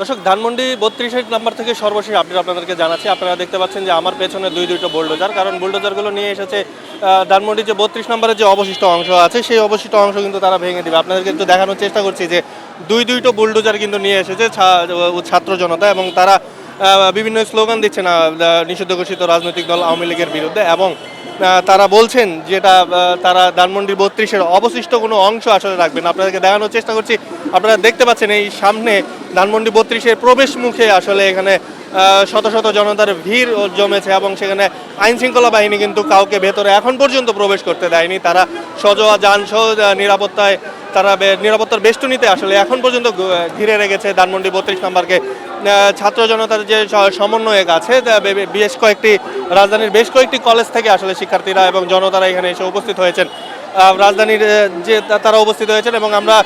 দর্শক, ধানমন্ডি বত্রিশের নাম্বার থেকে সর্বশেষ আপডেট আপনাদেরকে জানাচ্ছি। আপনারা দেখতে পাচ্ছেন যে আমার পেছনে দুই, দুইটা বুলডোজার কারণ বুলডোজারগুলো নিয়ে এসেছে ধানমন্ডির ধানমন্ডি যে বত্রিশ নম্বরের যে অবশিষ্ট অংশ আছে, সেই অবশিষ্ট অংশ কিন্তু তারা ভেঙে দেবে। আপনাদেরকে একটু দেখানোর চেষ্টা করছি যে দুই, দুইটা বুলডোজার কিন্তু নিয়ে এসেছে ছাত্র জনতা এবং তারা বিভিন্ন স্লোগান দিচ্ছে না নিষিদ্ধ ঘোষিত রাজনৈতিক দল আওয়ামী লীগের বিরুদ্ধে এবং তারা বলছেন যেটা তারা ধানমন্ডি বত্রিশের অবশিষ্ট কোনো অংশ আসলে রাখবেন। আপনাদেরকে দেখানোর চেষ্টা করছি। আপনারা দেখতে পাচ্ছেন এই সামনে ধানমন্ডি বত্রিশের প্রবেশ মুখে আসলে এখানে শত শত জনতার ভিড় জমেছে এবং সেখানে আইন শৃঙ্খলা বাহিনী কিন্তু কাউকে ভেতরে এখন পর্যন্ত প্রবেশ করতে দেয়নি। তারা সজোয়া যান, সহ নিরাপত্তায়, তারা নিরাপত্তার বেষ্টনীতে আসলে এখন পর্যন্ত ঘিরে রেখেছে ধানমন্ডি বত্রিশ নম্বরকে। ছাত্র জনতার যে সমন্বয়ক আছে বেশ কয়েকটি, রাজধানীর বেশ কয়েকটি কলেজ থেকে আসলে শিক্ষার্থীরা এবং জনতারা এখানে এসে উপস্থিত হয়েছেন। রাজধানীর যে তারা উপস্থিত হয়েছেন এবং আমরা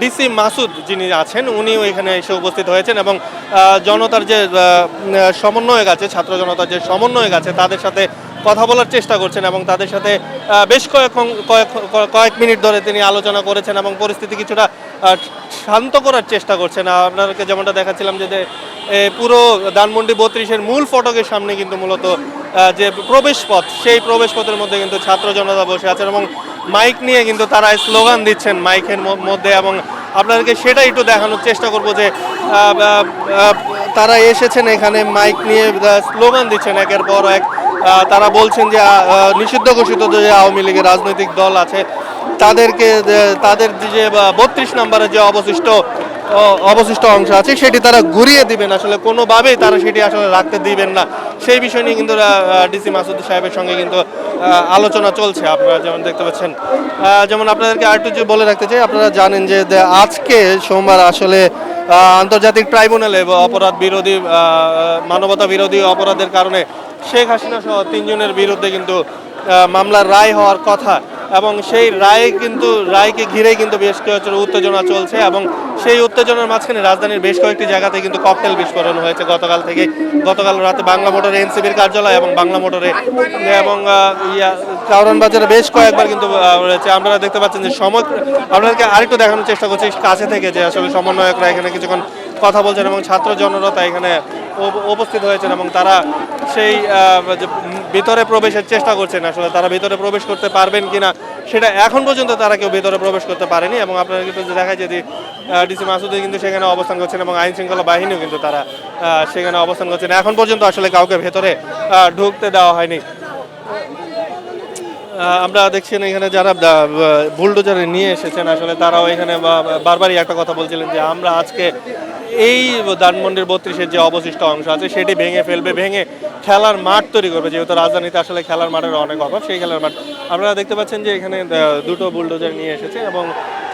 ডিসি মাসুদ যিনি আছেন, উনিও এখানে এসে উপস্থিত হয়েছেন এবং জনতার যে সমন্বয়ক আছে, ছাত্র জনতার যে সমন্বয়ক আছে, তাদের সাথে কথা বলার চেষ্টা করছেন এবং তাদের সাথে বেশ কয়েক কয়েক কয়েক মিনিট ধরে তিনি আলোচনা করেছেন এবং পরিস্থিতি কিছুটা শান্ত করার চেষ্টা করছেন। আর আপনাদেরকে যেমনটা দেখাচ্ছিলাম যে পুরো ধানমন্ডি বত্রিশের মূল ফটকের সামনে কিন্তু মূলত যে প্রবেশ পথ সেই প্রবেশ পথের মধ্যে কিন্তু ছাত্র জনতা বসে আছেন এবং মাইক নিয়ে কিন্তু তারা স্লোগান দিচ্ছেন মাইকের মধ্যে এবং আপনাদেরকে সেটাই একটু দেখানোর চেষ্টা করব যে তারা এসেছেন এখানে মাইক নিয়ে স্লোগান দিচ্ছেন একের পর এক। তারা বলছেন যে নিষিদ্ধ ঘোষিত যে আওয়ামী লীগের রাজনৈতিক দল আছে, তাদেরকে তাদের যে বত্রিশ নম্বরের যে অবশিষ্ট অবশিষ্ট অংশ আছে, সেটি তারা ঘুরিয়ে দিবেন। আসলে কোনোভাবেই তারা সেটি আসলে রাখতে দিবেন না। সেই বিষয় নিয়ে কিন্তু ডিসি মাসুদ সাহেবের সঙ্গে কিন্তু আলোচনা চলছে। আপনারা যেমন দেখতে পাচ্ছেন যেমন আপনাদেরকে আরেকটু যে বলে রাখতে চাই, আপনারা জানেন যে আজকে সোমবার আসলে আন্তর্জাতিক ট্রাইব্যুনালে অপরাধ বিরোধী মানবতা বিরোধী অপরাধের কারণে শেখ হাসিনা সহ তিনজনের বিরুদ্ধে কিন্তু মামলার রায় হওয়ার কথা। এবং সেই রায় কিন্তু, রায়কে ঘিরে কিন্তু বেশ কিছু উত্তেজনা চলছে এবং সেই উত্তেজনার মাঝখানে রাজধানীর বেশ কয়েকটি জায়গাতে কিন্তু ককটেল বিস্ফোরণ হয়েছে গতকাল থেকে। গতকাল রাতে বাংলা মোটরে এনসিবির কার্যালয় এবং বাংলা মোটরে, এবং ইয়া কারণ বাজারে বেশ কয়েকবার কিন্তু রয়েছে। আপনারা দেখতে পাচ্ছেন যে সময়, আপনাদেরকে আরেকটু দেখানোর চেষ্টা করছি, কাছে থেকে যে আসলে সমন্বয়করা এখানে কিছুক্ষণ কথা বলছেন এবং ছাত্র জনতা এখানে উপস্থিত হয়েছেন এবং তারা সেই যে ভিতরে প্রবেশের চেষ্টা করছেন আসলে তারা ভিতরে প্রবেশ করতে পারবেন কিনা, সেটা এখন পর্যন্ত তারা কেউ ভিতরে প্রবেশ করতে পারেনি এবং আপনারা কিন্তু দেখায় যদি ডিসি মাসুদে কিন্তু সেখানে অবস্থান করছেন এবং আইন শৃঙ্খলা বাহিনীও কিন্তু তারা সেখানে অবস্থান করছেন। এখন পর্যন্ত আসলে কাউকে ভেতরে ঢুকতে দেওয়া হয়নি। আমরা দেখছেন এখানে যারা বুলডোজারে নিয়ে এসেছেন, আসলে তারাও এখানে বারবারই একটা কথা বলছিলেন যে আমরা আজকে এই ধানমন্ডির বত্রিশের যে অবশিষ্ট অংশ আছে, সেটি ভেঙে ফেলবে, ভেঙে খেলার মাঠ তৈরি করবে। যেহেতু রাজধানীতে আসলে খেলার মাঠের অনেক অভাব, সেই খেলার মাঠ আপনারা দেখতে পাচ্ছেন যে এখানে দুটো বুলডোজার নিয়ে এসেছে এবং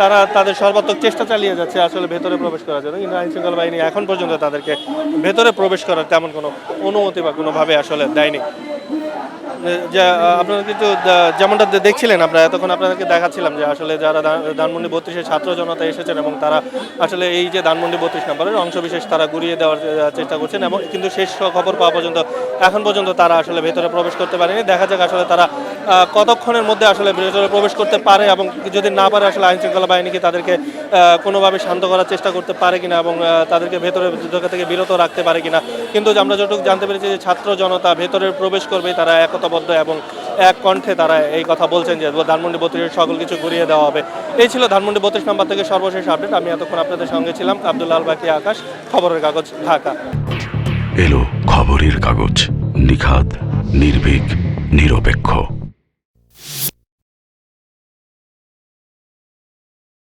তারা তাদের সর্বাত্মক চেষ্টা চালিয়ে যাচ্ছে আসলে ভেতরে প্রবেশ করার জন্য। কিন্তু আইন শৃঙ্খলা বাহিনী এখন পর্যন্ত তাদেরকে ভেতরে প্রবেশ করার তেমন কোনো অনুমতি বা কোনোভাবে আসলে দেয়নি। যে আপনারা কিন্তু যেমনটা দেখছিলেন আমরা এতক্ষণ আপনাদেরকে দেখাচ্ছিলাম যে আসলে যারা ধানমন্ডি বত্রিশের ছাত্র জনতা এসেছেন এবং তারা আসলে এই যে ধানমন্ডি বত্রিশ নম্বরের অংশবিশেষ তারা ঘুরিয়ে দেওয়ার চেষ্টা করছেন এবং কিন্তু শেষ খবর পাওয়া পর্যন্ত, এখন পর্যন্ত তারা আসলে ভেতরে প্রবেশ করতে পারেনি। দেখা যাক আসলে তারা কতক্ষণের মধ্যে আসলে ভেতরে প্রবেশ করতে পারে এবং যদি না পারে আসলে আইন শৃঙ্খলা বাহিনীকে তাদেরকে কোনোভাবে শান্ত করার চেষ্টা করতে পারে কিনা এবং তাদেরকে ভেতরে থেকে বিরত রাখতে পারে কিনা। কিন্তু আমরা যতটুকু জানতে পেরেছি যে ছাত্র জনতা ভেতরে প্রবেশ করবে, তারা একতাবদ্ধ এবং এক কণ্ঠে তারা এই কথা বলছেন যে ধানমন্ডি বত্রিশের সকল কিছু ঘুরিয়ে দেওয়া হবে। এই ছিল ধানমন্ডি বত্রিশ নাম্বার থেকে সর্বশেষ আপডেট আমি এতক্ষণ আপনাদের সঙ্গে ছিলাম আবদুল্লাহ বাকি আকাশ, খবরের কাগজ, ঢাকা। এলো খবরের কাগজ, নিখাদ, নির্ভীক, নিরপেক্ষ।